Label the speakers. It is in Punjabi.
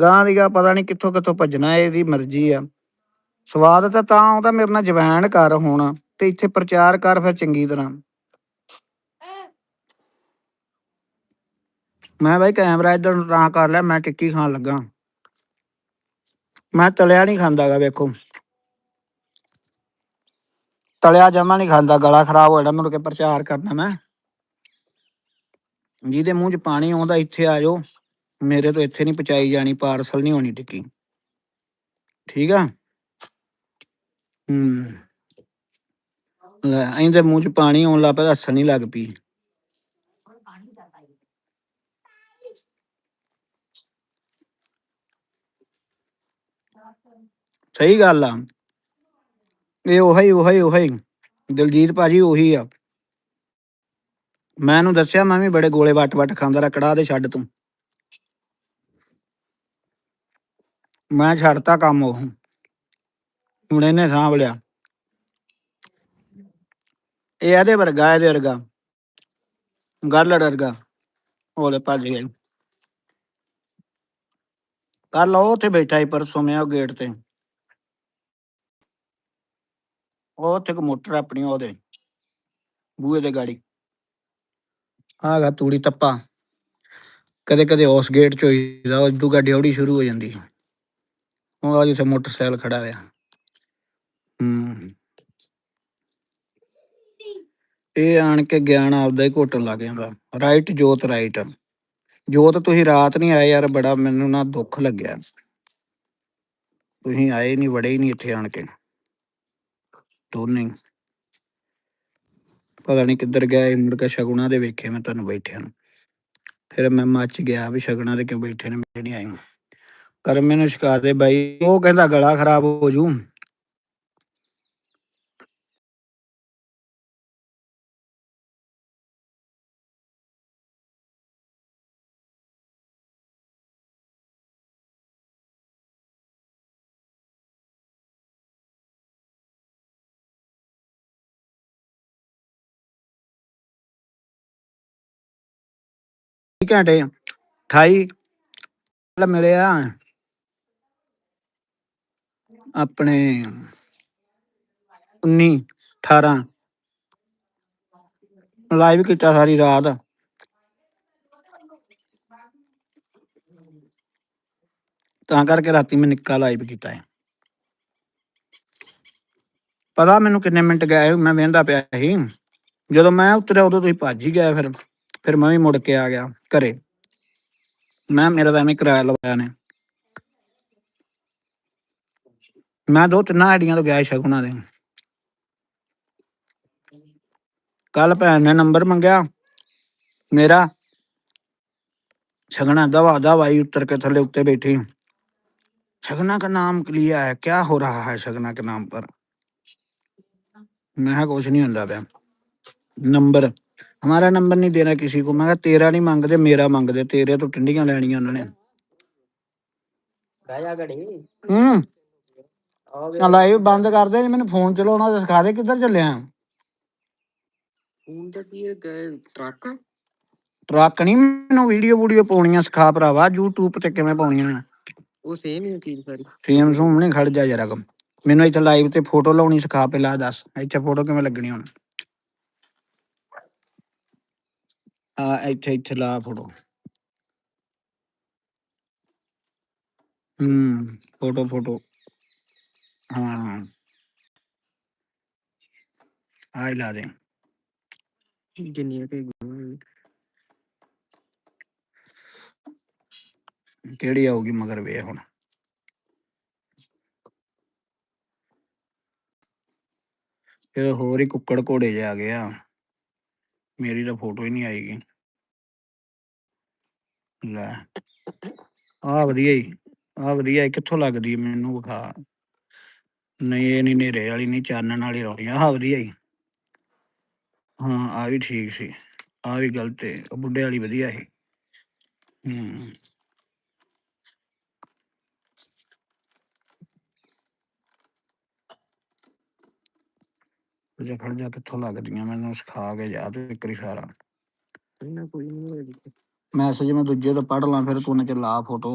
Speaker 1: ਗਾਂ ਦੀ ਗਾ ਪਤਾ ਨਹੀਂ ਕਿੱਥੋਂ ਕਿੱਥੋਂ ਭੱਜਣਾ, ਇਹਦੀ ਮਰਜ਼ੀ ਆ। ਸਵਾਦ ਤਾਂ ਤਾਂ ਆਉਂਦਾ ਮੇਰੇ ਨਾਲ ਜਵੈਣ ਕਰ ਹੁਣ, ਤੇ ਇੱਥੇ ਪ੍ਰਚਾਰ ਕਰ ਫਿਰ ਚੰਗੀ ਤਰ੍ਹਾਂ। ਮੈਂ ਬਾਈ ਕੈਮਰਾ ਇੱਧਰ ਨੂੰ ਤਾਂ ਕਰ ਲਿਆ, ਮੈਂ ਟਿੱਕੀ ਖਾਣ ਲੱਗਾ। ਮੈਂ ਤਲਿਆ ਨਹੀਂ ਖਾਂਦਾਗਾ, ਵੇਖੋ। ਤਲਿਆ ਜਮਾ ਨਹੀਂ ਖਾਂਦਾ, ਗਲਾ ਖਰਾਬ ਹੋ ਜਾਣਾ ਮੁੜ ਕੇ ਪ੍ਰਚਾਰ ਕਰਨਾ ਮੈਂ। ਜਿਹਦੇ ਮੂੰਹ 'ਚ ਪਾਣੀ ਆਉਂਦਾ, ਇੱਥੇ ਆ ਜਾਓ। ਮੇਰੇ ਤੋਂ ਇੱਥੇ ਨਹੀਂ ਪਹੁੰਚਾਈ ਜਾਣੀ, ਪਾਰਸਲ ਨਹੀਂ ਹੋਣੀ ਟਿੱਕੀ। ਠੀਕ ਆ? ਹੂੰ। ਲੈ ਇਹਦੇ ਮੂੰਹ 'ਚ ਪਾਣੀ ਆਉਣ ਲੱਗ ਪਿਆ ਹੱਸਣ ਨਹੀਂ ਲੱਗ ਪਈ। ਸਹੀ ਗੱਲ ਆ। ਇਹ ਉਹੀ ਉਹੀ ਉਹੀ। ਦਿਲਜੀਤ ਭਾਜੀ ਉਹੀ ਆ। ਮੈਂ ਇਹਨੂੰ ਦੱਸਿਆ, ਮੈਂ ਵੀ ਬੜੇ ਗੋਲੇ ਵੱਟ ਵੱਟ ਖਾਂਦਾ ਰਾ ਕੜਾਹ ਦੇ ਛੱਡ ਤੂੰ। ਮੈਂ ਛੱਡਤਾ ਕੰਮ ਉਹ। ਹੁਣ ਇਹਨੇ ਸਾਂਭ ਲਿਆ। ਇਹ ਇਹਦੇ ਵਰਗਾ ਇਹਦੇ ਵਰਗਾ। ਗੱਲ ਵਰਗਾ। ਉਹਲੇ ਭੱਜ ਗਿਆ ਕੱਲ ਉਹ ਉੱਥੇ ਬੈਠਾ ਸੀ, ਪਰਸੋਂ ਮੈਂ ਉਹ ਗੇਟ ਤੇ। ਉਹ ਉੱਥੇ ਕੋ ਮੋਟਰ ਆਪਣੀ ਉਹਦੇ, ਬੂਹੇ ਦੇ ਗਾੜੀ। ਆਗਾ ਤੂੜੀ ਤੱਪਾ ਕਦੇ ਕਦੇ ਉਸ ਗੇਟ ਚ ਹੋਈਦਾ ਉਹ ਦੂ ਗੱਡੀ ਔੜੀ ਸ਼ੁਰੂ ਹੋ ਜਾਂਦੀ ਉਹ ਆ ਜਿੱਥੇ ਮੋਟਰਸਾਈਕਲ ਖੜਾ ਹੋਇਆ ਹੂੰ। ਇਹ ਆਣ ਕੇ ਗਿਆਨ ਆਪਦਾ ਹੀ ਘੋਟਣ ਲੱਗ ਜਾਂਦਾ। ਰਾਈਟ ਜੋਤ ਰਾਈਟ ਜੋਤ, ਤੁਸੀਂ ਰਾਤ ਨਹੀਂ ਆਏ ਯਾਰ, ਬੜਾ ਮੈਨੂੰ ਨਾ ਦੁੱਖ ਲੱਗਿਆ। ਤੁਸੀਂ ਆਏ ਨਹੀਂ, ਵੜੇ ਹੀ ਨਹੀਂ ਇੱਥੇ ਆਣ ਕੇ। ਦੋਨੇ ਪਤਾ ਨਹੀਂ ਕਿੱਧਰ ਗਏ, ਮੁੜ ਕੇ ਸ਼ਗੁਣਾ ਦੇ ਵੇਖੇ ਮੈਂ ਤੁਹਾਨੂੰ ਬੈਠਿਆਂ ਨੂੰ। ਫਿਰ ਮੈਂ ਮੱਚ ਗਿਆ ਵੀ ਸ਼ਗੁਣਾ ਦੇ ਕਿਉਂ ਬੈਠੇ ਨੇ, ਮੈਂ ਨਹੀਂ ਆਈ। ਕਰ ਮੈਨੂੰ ਸ਼ਿਕਾਰ ਦੇ ਬਾਈ। ਉਹ ਕਹਿੰਦਾ ਗਲਾ ਖਰਾਬ ਹੋ ਜੂ। ਘੰਟੇ 28 ਮਿਲਿਆ। ਆਪਣੇ 19 18 ਲਾਈਵ ਕੀਤਾ ਸਾਰੀ ਰਾਤ। ਤਾਂ ਕਰਕੇ ਰਾਤੀ ਮੈਂ ਨਿੱਕਾ ਲਾਈਵ ਕੀਤਾ ਹੈ ਪਤਾ ਮੈਨੂੰ ਕਿੰਨੇ ਮਿੰਟ ਗਏ, ਮੈਂ ਵੇਂਦਾ ਪਿਆ ਸੀ। ਜਦੋਂ ਮੈਂ ਉਤਰਿਆ, ਉਦੋਂ ਤੁਸੀਂ ਭੱਜ ਹੀ ਗਏ ਫਿਰ। ਫਿਰ ਮੈਂ ਵੀ ਮੁੜ ਕੇ ਆ ਗਿਆ ਘਰੇ। ਮੈਂ ਮੇਰਾ ਤਾਂ ਐਵੇਂ ਕਿਰਾਇਆ ਲਵਾਇਆ ਨੇ। ਮੈਂ ਦੋ ਤਿੰਨਾਂ ਆਈਡੀਆਂ ਤੋਂ ਗਿਆ ਸ਼ਗੁਣਾ ਦੇ ਕੱਲ ਭੈਣ ਨੇ ਨੰਬਰ ਮੰਗਿਆ ਮੇਰਾ ਛਗਣਾ ਦਵਾ ਦਵਾਈ ਉੱਤਰ ਕੇ ਥੱਲੇ ਉੱਤੇ ਬੈਠੀ छगना का नाम के लिए है क्या हो रहा है छगना के नाम पर मैं कुछ नहीं होता पाया नंबर हमारा नंबर नहीं देना किसी को मैं तेरा नहीं मांगते मेरा मांगते तेरे तो टिंडियां लैनिया उन्होंने
Speaker 2: हम्म
Speaker 1: ਨਾ ਲਾਈਵ ਬੰਦ ਕਰ ਦੇ ਮੈਨੂੰ ਫੋਨ ਚਲਾਉਣਾ ਤੇ ਸਿਖਾ ਦੇ ਕਿੱਧਰ ਚੱਲਿਆ
Speaker 2: ਹੁਣ ਤਾਂ ਕੀ ਗਏ ਟਰੱਕ?
Speaker 1: ਟਰੱਕ ਨਹੀਂ ਮੈਨੂੰ ਵੀਡੀਓ ਵੀਡੀਓ ਪਾਉਣੀਆਂ ਸਿਖਾ ਭਰਾਵਾ YouTube ਤੇ ਕਿਵੇਂ ਪਾਉਣੀਆਂ।
Speaker 2: ਉਹ ਸੇਮ ਹੀ ਚੀਜ਼ ਸਾਰੀ।
Speaker 1: ਫੇਮ ਸੂਮ ਨਹੀਂ ਖੜ ਜਾ ਜਰਾ ਕਮ ਮੈਨੂੰ ਇੱਥੇ ਲਾਈਵ ਤੇ ਫੋਟੋ ਲਾਉਣੀ ਸਿਖਾ ਪਹਿਲਾਂ ਦੱਸ ਇੱਥੇ ਫੋਟੋ ਕਿਵੇਂ ਲੱਗਣੀ ਹੁਣ। ਆ ਇੱਥੇ ਇੱਥੇ ਲਾ ਫੋਟੋ। ਹੂੰ ਫੋਟੋ ਫੋਟੋ। ਹਾਂ। ਆਈ ਲਾ ਦੇ।
Speaker 2: ਜਿੰਨੀਆਂ ਕਿ
Speaker 1: ਕਿਹੜੀ ਆਊਗੀ ਮਗਰ ਵੇ ਹੁਣ? ਇਹ ਹੋਰ ਹੀ ਕੁੱਕੜ ਘੋੜੇ ਜਿਹਾ ਆ ਗਿਆ ਮੇਰੀ ਤਾਂ ਫੋਟੋ ਹੀ ਨਹੀਂ ਆਏਗੀ ਲੈ। ਆ ਵਧੀਆ ਹੀ। ਆ ਵਧੀਆ ਈ, ਕਿੱਥੋਂ ਲੱਗਦੀ ਹੈ ਮੈਨੂੰ ਵਿਖਾ। ਨਹੀਂ ਇਹ ਨਹੀਂ ਨੇਰੇ ਵਾਲੀ ਨਹੀਂ ਚਾਨਣ ਵਾਲੀ ਲਾਉਣੀ ਆ ਵਧੀਆ ਹੀ ਹਾਂ ਆ ਵੀ ਠੀਕ ਸੀ। ਆ ਵੀ ਗਲਤ ਹੈ ਉਹ ਬੁੱਢੇ ਵਾਲੀ ਵਧੀਆ ਸੀ। ਹੂੰ। ਜੇ ਖੜ ਜਾ ਕਿੱਥੋਂ ਲੱਗਦੀਆਂ ਮੈਨੂੰ ਸਿਖਾ ਕੇ ਜਾ ਤੇ ਇੱਕ ਵਾਰੀ ਸਾਰਾ।
Speaker 2: ਇਹਨਾਂ ਕੋਈ ਨਹੀਂ ਹੋਏਗੀ
Speaker 1: ਮੈਸੇਜ ਮੈਂ ਦੂਜੇ ਤੋਂ ਪੜ ਲਾਂ ਫਿਰ ਤੂੰ ਨੇ ਚ ਲਾ ਫੋਟੋ।